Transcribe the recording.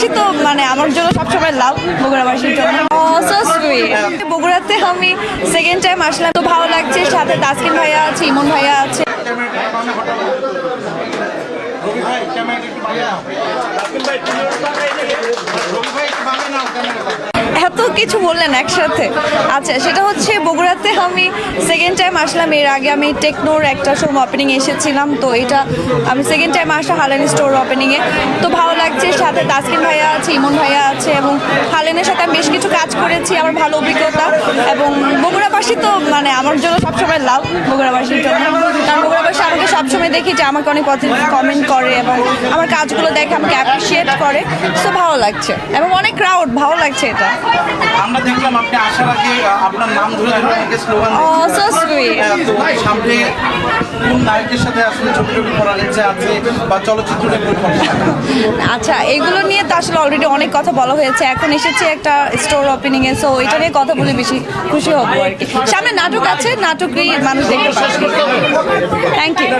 বগুড়াবাসী তো মানে আমার জন্য সবসময় লাভ বগুড়াবাসীর জন্য। বগুড়াতে আমি সেকেন্ড টাইম আসলাম। তো ভালো লাগছে সাথে তাসকিন ভাইয়া আছে ইমন ভাইয়া আছে। রবি ভাই কিছু বললেন একসাথে। আচ্ছা সেটা হচ্ছে বগুড়াতে আমি সেকেন্ড টাইম আসলাম, এর আগে আমি টেকনোর একটা শোরুম ওপেনিং এসেছিলাম, তো এটা আমি সেকেন্ড টাইম আসা হালেন স্টোর ওপেনিংয়ে তো ভালো লাগছে, সাথে তাসকিন ভাইয়া আছে, ইমন ভাইয়া আছে, এবং হালেনের সাথে আমি বেশ কিছু কাজ করেছি, আমার ভালো অভিজ্ঞতা, এবং বগুড়াবাসী তো মানে আমার জন্য সবসময় লাভ বগুড়াবাসীর জন্য। কারণ বগুড়াবাসী আমাকে সবসময় দেখি যে আমাকে অনেক পজিটিভ কমেন্ট করে এবং আমার কাজগুলো দেখে আমাকে অ্যাপ্রিসিয়েট করে। সো ভালো লাগছে। এবং অনেক ক্রাউড ভালো লাগছে এটা। আমরা দেখলাম আপনি আসার আগে আপনার নাম ধরে ধরে অনেকে স্লোগান so sweet. তো সামনে কোন নায়কের সাথে আসলে ছবি টবি করার ইচ্ছে আছে বা চলচ্চিত্রে আচ্ছা এগুলো নিয়ে তো আসলে অলরেডি অনেক কথা বলা হয়েছে। এখন এসেছে একটা স্টোর ওপেনিং এ সো এটা নিয়ে কথা বলে বেশি খুশি হব আর কি। সামনে নাটক আছে নাটকই মানুষ দেখতে পাচ্ছে থ্যাংক ইউ